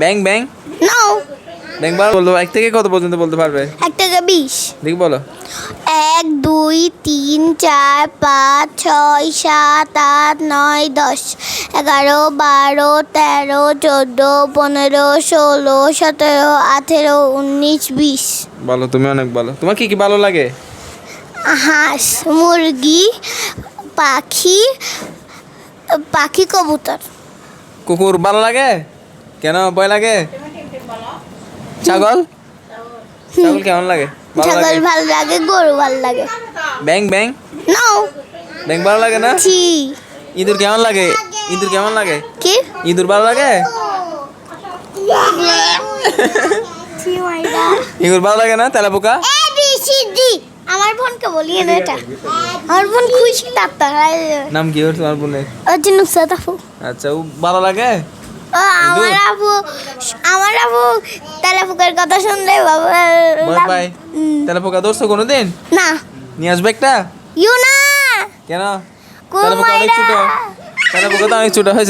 ব্যাং ব্যাং? নাও ব্যাং বার বলতো এক থেকে কত পর্যন্ত বলতে পারবে? এক থেকে বিশ। দেখি বলো। এক দুই তিন চার পাঁচ ছয় সাত আট নয় দশ এগারো বারো তেরো চোদ্দ পনেরো ষোলো সতেরো আঠেরো উনিশ বিশ। বলো তুমি অনেক বলো। তোমার কি কি ভালো লাগে? হাঁস মুরগি পাখি পাখি কবুতর। কুকুর ভালো লাগে? কেন ভয় লাগে? ছাগল? ছাগল কেমন লাগে? ছাগল ভালো লাগে গরু ভালো লাগে। ব্যাং ব্যাং? নাও ব্যাং ভালো লাগে না? ইঁদুর কেমন লাগে? ইঁদুর কেমন লাগে? কি? ইঁদুর ভালো লাগে? ইঁদুর ভালো লাগে না? তেলা পোকা? আমার বোনকে বলিয়ে না এটা। আমার বোন খুশি ডাক্তার নাম কি ওর? তোমার বোনের? ওর জন্য আচ্ছা ও ভালো লাগে? ও আমার আপু আমার আপু তেলাপোকার কথা শুনলে বাবা ভয় পাই তেলা ধরছো কোনোদিন? না। নিয়ে আসবে একটা? ইউ না। কেন? তেলাপোকা অনেক ছোট। তেলাপোকা তো অনেক ছোট হয়েছে